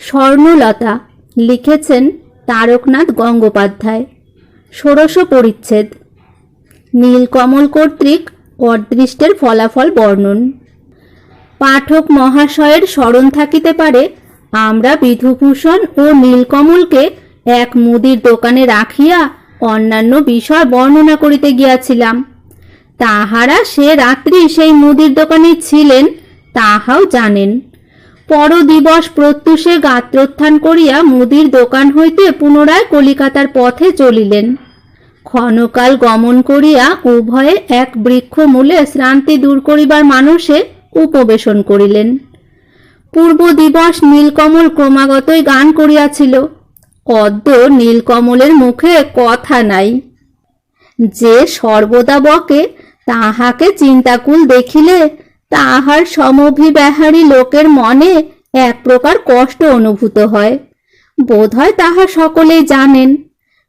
স্বর্ণলতা লিখেছেন তারকনাথ গঙ্গোপাধ্যায়। ষোড়শ পরিচ্ছেদ। নীলকমল কর্তৃক অদৃষ্টের ফলাফল বর্ণন। পাঠক মহাশয়ের স্মরণ থাকিতে পারে, আমরা বিধুভূষণ ও নীলকমলকে এক মুদির দোকানে রাখিয়া অন্যান্য বিষয় বর্ণনা করিতে গিয়াছিলাম। তাহারা সে রাত্রি সেই মুদির দোকানে ছিলেন, তাহাও জানেন। পরদিবস প্রত্যুষে গাত্রোত্থান করিয়া মুদির দোকান হইতে পুনরায় কলিকাতার পথে চলিলেন। ক্ষণকাল গমন করিয়া উভয়ে এক বৃক্ষ মূলে শ্রান্তি দূর করিবার মানুষে উপবেশন করিলেন। পূর্ব দিবস নীলকমল ক্রমাগতই গান করিয়াছিল। অদ্য নীলকমলের মুখে কথা নাই। যে সর্বদা বকে, তাহাকে চিন্তাকুল দেখিলে তাহার সমভিব্যাহারী লোকের মনে এক প্রকার কষ্ট অনুভূত হয়। বোধহয় তাহা সকলেই জানেন,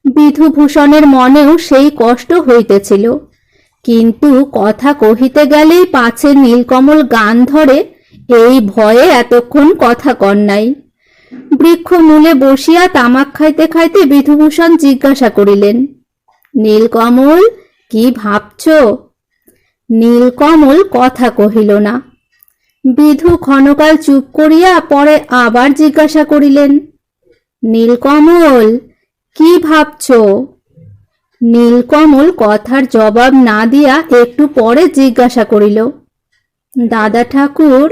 বিধুভূষণের মনেও সেই কষ্ট হইতেছিল। কিন্তু কথা কহিতে গেলেই পাছে নীলকমল গান ধরে এই ভয়ে এতক্ষণ কথা কর নাই। বৃক্ষ মূলে বসিয়া তামাক খাইতে খাইতে বিধুভূষণ জিজ্ঞাসা করিলেন, নীলকমল, কি ভাবছ? নীলকমল কথা কহিল না। বিধু ক্ষণকাল চুপ করিয়া পরে আবার জিজ্ঞাসা করিলেন, নীলকমল, কি ভাবছ? নীলকমল কথার জবাব না দিয়া একটু পরে জিজ্ঞাসা করিল, দাদা ঠাকুর,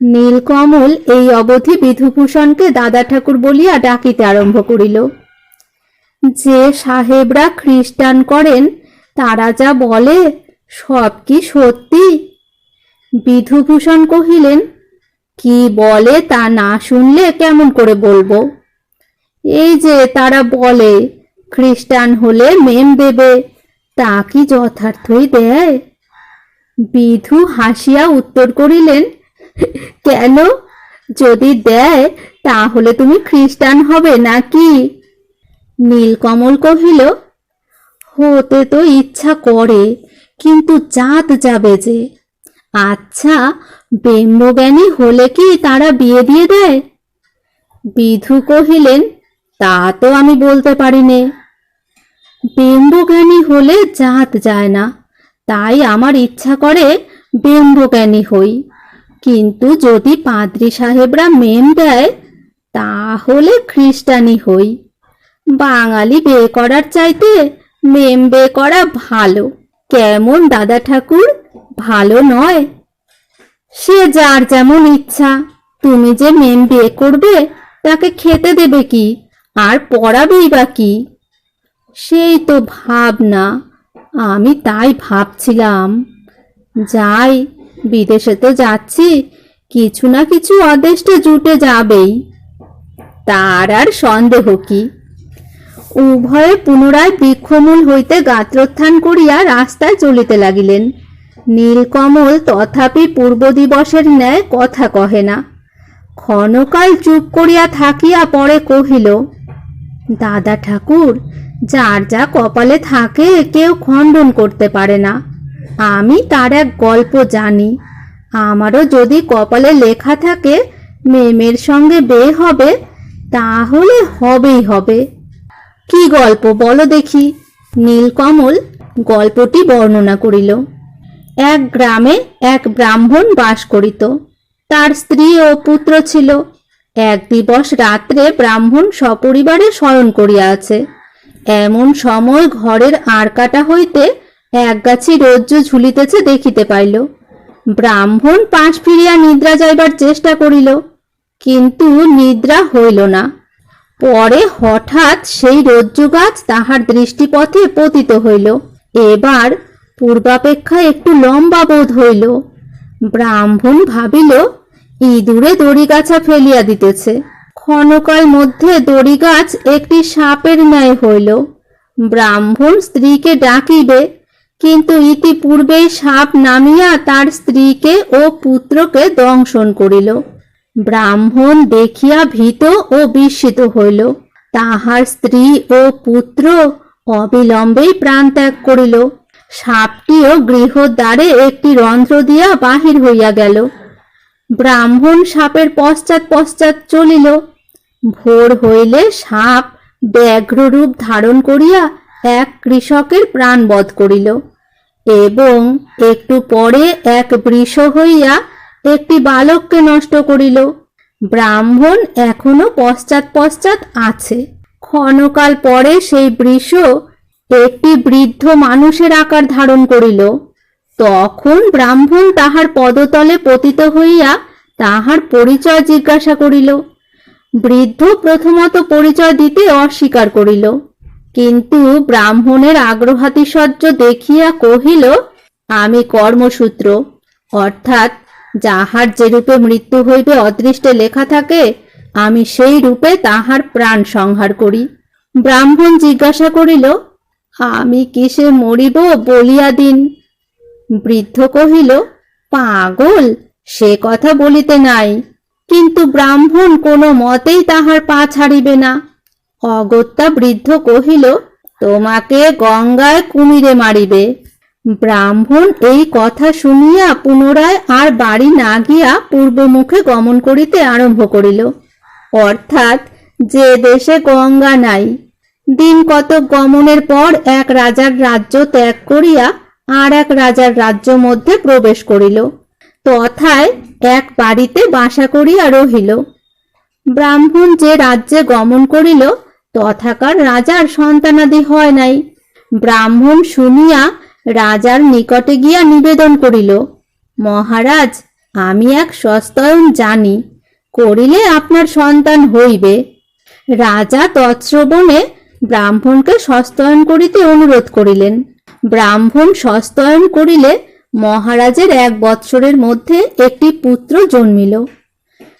নীলকমল এই অবধি বিধুভূষণকে দাদা ঠাকুর বলিয়া ডাকিতে আরম্ভ করিল। যে সাহেবরা খ্রিস্টান করেন, তারা যা বলে সব কি সত্যি? বিধুভূষণ কহিলেন, কি বলে তা না শুনলে কেমন করে বলব? এই যে তারা বলে, খ্রিস্টান হলে মেম দেবে, তা কি যথার্থই দেয়? বিধু হাসিয়া উত্তর করিলেন, কেন? যদি দেয়, তাহলে তুমি খ্রিস্টান হবে নাকি? নীলকমল কহিল, হতে তো ইচ্ছা করে কিন্তু জাত যাবে যে। আচ্ছা ব্রহ্মজ্ঞানী হলে কি তারা বিয়ে দিয়ে দেয়? বিধু কহিলেন, তা তো আমি বলতে পারি নে ব্রহ্মজ্ঞানী হলে জাত যায় না, তাই আমার ইচ্ছা করে ব্রহ্মজ্ঞানী হই। কিন্তু যদি পাদ্রি সাহেবরা মেম দেয়, তাহলে খ্রিস্টানি হই। বাঙালি বিয়ে করার চাইতে মেম বিয়ে করা ভালো। কেমন দাদা ঠাকুর? ভালো নয়? সে যার যেমন ইচ্ছা। তুমি যে মেম বিয়ে করবে, তাকে খেতে দেবে কি? আর পড়াবেই বা কি? সেই তো ভাবনা। আমি তাই ভাবছিলাম। যাই, বিদেশে তো যাচ্ছি, কিছু না কিছু অদেষ্টে জুটে যাবেই। তার আর সন্দেহ কি? উভয়ে পুনরায় বৃক্ষমূল হইতে গাত্রোত্থান করিয়া রাস্তায় চলিতে লাগিলেন। নীলকমল তথাপি পূর্ব দিবসের ন্যায় কথা কহে না। ক্ষণকাল চুপ করিয়া থাকিয়া পরে কহিল, দাদা ঠাকুর, যার যা কপালে থাকে কেউ খণ্ডন করতে পারে না। আমি তার এক গল্প জানি। আমারও যদি কপালে লেখা থাকে, মেমের সঙ্গে বিয়ে হবে, তাহলে হবেই হবে। কি গল্প বলো দেখি। নীলকমল গল্পটি বর্ণনা করিল। এক গ্রামে এক ব্রাহ্মণ বাস করিত। তার স্ত্রী ও পুত্র ছিল। এক দিবস রাত্রে ব্রাহ্মণ সপরিবারে শয়ন করিয়া আছে। এমন সময় ঘরের আড়কাটা হইতে এক গাছি রজ্জু ঝুলিতেছে দেখিতে পাইল। ব্রাহ্মণ পাশ ফিরিয়া নিদ্রা যাইবার চেষ্টা করিল, কিন্তু নিদ্রা হইল না। পরে হঠাৎ সেই রজ্জু গাছ তাহার দৃষ্টিপথে পতিত হইল। এবার পূর্বাপেক্ষা একটু লম্বা বোধ হইল। ব্রাহ্মণ ভাবিল, ইঁদুরে দড়ি গাছা ফেলিয়া দিতেছে। ক্ষণকাল মধ্যে দড়ি গাছ একটি সাপের ন্যায় হইল। ব্রাহ্মণ স্ত্রীকে ডাকিবে, কিন্তু ইতিপূর্বেই সাপ নামিয়া তার স্ত্রীকে ও পুত্রকে দংশন করিল। ব্রাহ্মণ দেখিয়া ভীত ও বিস্মিত হইল। তাহার স্ত্রী ও পুত্র অবিলম্বেই প্রাণত্যাগ করিল। সাপটিও গৃহদ্বারে একটি রন্ধ্র দিয়া বাহির হইয়া গেল। ব্রাহ্মণ সাপের পশ্চাৎ পশ্চাৎ চলিল। ভোর হইলে সাপ ব্যাঘ্র রূপ ধারণ করিয়া এক কৃষকের প্রাণ বধ করিল এবং একটু পরে এক বৃষ হইয়া একটি বালককে নষ্ট করিল। ব্রাহ্মণ এখনও পশ্চাৎ পশ্চাৎ আছে। ক্ষণকাল পরে সেই বৃষ একটি বৃদ্ধ মানুষের আকার ধারণ করিল। তখন ব্রাহ্মণ তাহার পদতলে পতিত হইয়া তাহার পরিচয় জিজ্ঞাসা করিল। বৃদ্ধ প্রথমত পরিচয় দিতে অস্বীকার করিল। কিন্তু ব্রাহ্মণের আগ্রহাতিশয্য দেখিয়া কহিল, আমি কর্মসূত্র। অর্থাৎ যাহার যে রূপে মৃত্যু হইবে অদৃষ্টে লেখা থাকে, আমি সেই রূপে তাহার প্রাণ সংহার করি। ব্রাহ্মণ জিজ্ঞাসা করিল, আমি কিসে মরিব বলিয়া দিন? বৃদ্ধ কহিল, পাগল, সে কথা বলিতে নাই। কিন্তু ব্রাহ্মণ কোনো মতেই তাহার পা ছাড়িবে না। অগত্যা বৃদ্ধ কহিল, তোমাকে গঙ্গায় কুমিরে মারিবে। ব্রাহ্মণ এই কথা শুনিয়া পুনরায় আর বাড়ি না গিয়া পূর্বমুখে গমন করিতে আরম্ভ করিল। অর্থাৎ যে দেশে গঙ্গা নাই, দিন কতক গমনের পর এক রাজার রাজ্য ত্যাগ করিয়া আর এক রাজার রাজ্য মধ্যে প্রবেশ করিল। তথায় এক বাড়িতে বাসা করিয়া রহিল। ব্রাহ্মণ যে রাজ্যে গমন করিল, তথাকার রাজার সন্তানাদি হয় নাই। ব্রাহ্মণ শুনিয়া রাজার নিকটে গিয়া নিবেদন করিল, মহারাজ, আমি এক সস্তয়ন জানি, করিলে আপনার সন্তান হইবে। রাজা তৎশ্রবণে ব্রাহ্মণকে সস্তয়ন করিতে অনুরোধ করিলেন। ব্রাহ্মণ সস্তয়ন করিলে মহারাজের এক বৎসরের মধ্যে একটি পুত্র জন্মিল।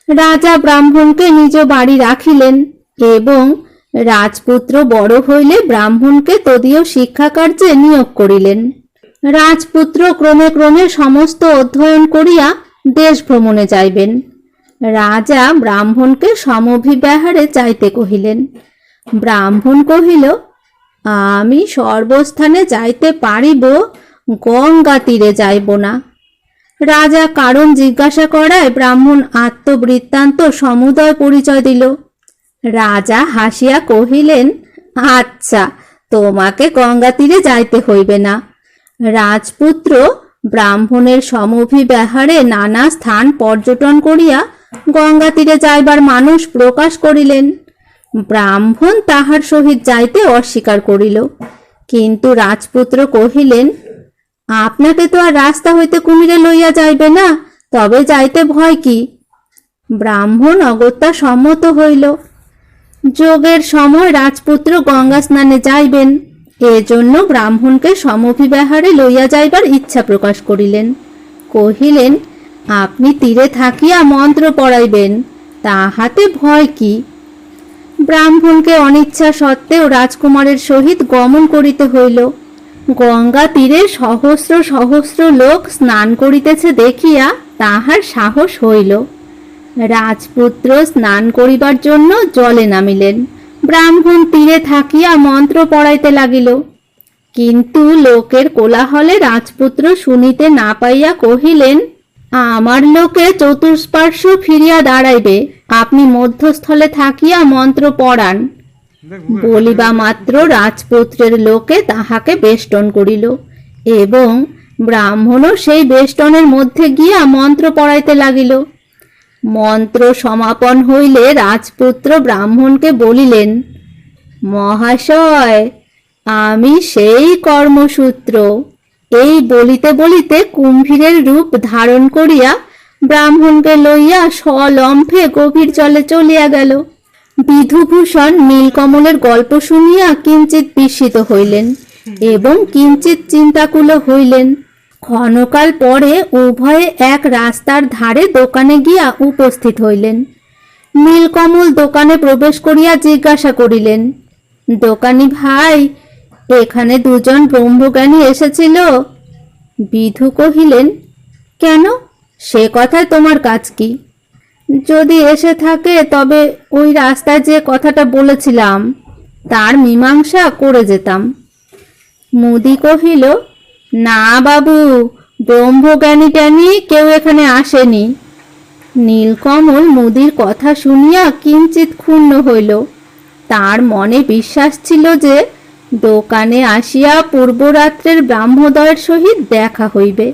রাজা ব্রাহ্মণকে নিজ বাড়ি রাখিলেন এবং রাজপুত্র বড় হইলে ব্রাহ্মণকে তদীয় শিক্ষা কার্যে নিয়োগ করিলেন। রাজপুত্র ক্রমে ক্রমে সমস্ত অধ্যয়ন করিয়া দেশ ভ্রমণে যাইবেন। রাজা ব্রাহ্মণকে সমভিব্যাহারে চাইতে কহিলেন, ব্রাহ্মণ কহিল, আমি সর্বস্থানে যাইতে পারিব, গঙ্গা তীরে যাইব না। রাজা কারণ জিজ্ঞাসা করায় ব্রাহ্মণ আত্মবৃত্তান্ত সমুদয় পরিচয় দিল। রাজা হাসিয়া কহিলেন আচ্ছা তোমাকে গঙ্গা তীরে যাইতে হইবে না। রাজপুত্র ব্রাহ্মণের সমভিব্যাহারে নানা স্থান পর্যটন করিয়া গঙ্গা তীরে যাইবার মানুষ প্রকাশ করিলেন। ব্রাহ্মণ তাহার সহিত যাইতে অস্বীকার করিল। কিন্তু রাজপুত্র কহিলেন, আপনাকে তো আর রাস্তা হইতে কুমিরে লইয়া যাইবে না, তবে যাইতে ভয় কি? ব্রাহ্মণ অগত্যা সম্মত হইল। যোগের সময় রাজপুত্র গঙ্গা স্নানে যাইবেন। এজন্য ব্রাহ্মণকে সমভিব্যাহারে লইয়া যাইবার ইচ্ছা প্রকাশ করিলেন। কহিলেন, আপনি তীরে থাকিয়া মন্ত্র পড়াইবেন, তাহাতে ভয় কি? ব্রাহ্মণকে অনিচ্ছা সত্ত্বেও রাজকুমারের সহিত গমন করিতে হইল। গঙ্গা তীরে সহস্র সহস্র লোক স্নান করিতেছে দেখিয়া তাহার সাহস হইল। রাজপুত্র স্নান করিবার জন্য জলে নামিলেন। ব্রাহ্মণ তীরে থাকিয়া মন্ত্র পড়াইতে লাগিল। কিন্তু লোকের কোলাহলে রাজপুত্র শুনিতে না পাইয়া কহিলেন, আমার লোকে চতুষ্পার্শ্ব ফিরিয়া দাঁড়াইবে। আপনি মধ্যস্থলে থাকিয়া মন্ত্র পড়ান। বলিবা মাত্র রাজপুত্রের লোকে তাহাকে বেষ্টন করিল এবং ব্রাহ্মণও সেই বেষ্টনের মধ্যে গিয়া মন্ত্র পড়াইতে লাগিল। মন্ত্র সমাপন হইলে রাজপুত্র ব্রাহ্মণকে বলিলেন, মহাশয়, আমি সেই কর্মসূত্র। এই বলিতে বলিতে কুম্ভীরের রূপ ধারণ করিয়া ব্রাহ্মণকে লইয়া স্বলম্ফে গভীর জলে চলিয়া গেল। বিধুভূষণ নীলকমলের গল্প শুনিয়া কিঞ্চিত বিস্মিত হইলেন এবং কিঞ্চিত চিন্তাকুল হইলেন। ক্ষণকাল পরে উভয়ে এক রাস্তার ধারে দোকানে গিয়া উপস্থিত হইলেন। নীলকমল দোকানে প্রবেশ করিয়া জিজ্ঞাসা করিলেন, দোকানি ভাই, এখানে দুজন ব্রহ্মজ্ঞানী এসেছিল? বিধু কহিলেন, কেন? সে কথায় তোমার কাজ কি? যদি এসে থাকে, তবে ওই রাস্তায় যে কথাটা বলেছিলাম, তার মীমাংসা করে যেতাম। মুদি কহিল না বাবু ব্রহ্মজ্ঞানী ট্যানি কেউ এখানে আসেনি। নীলকমল মুদির কথা শুনিয়া কিঞ্চিত ক্ষুণ্ণ হইল। তার মনে বিশ্বাস ছিল যে দোকানে আসিয়া পূর্বরাত্রের ব্রাহ্মদয়ের সহিত দেখা হইবে।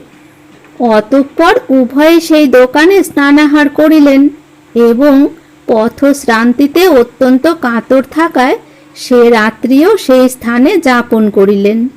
অতঃপর উভয়ে সেই দোকানে স্নানাহার করিলেন এবং পথশ্রান্তিতে অত্যন্ত কাতর থাকায় সে রাত্রিও সেই স্থানে যাপন করিলেন।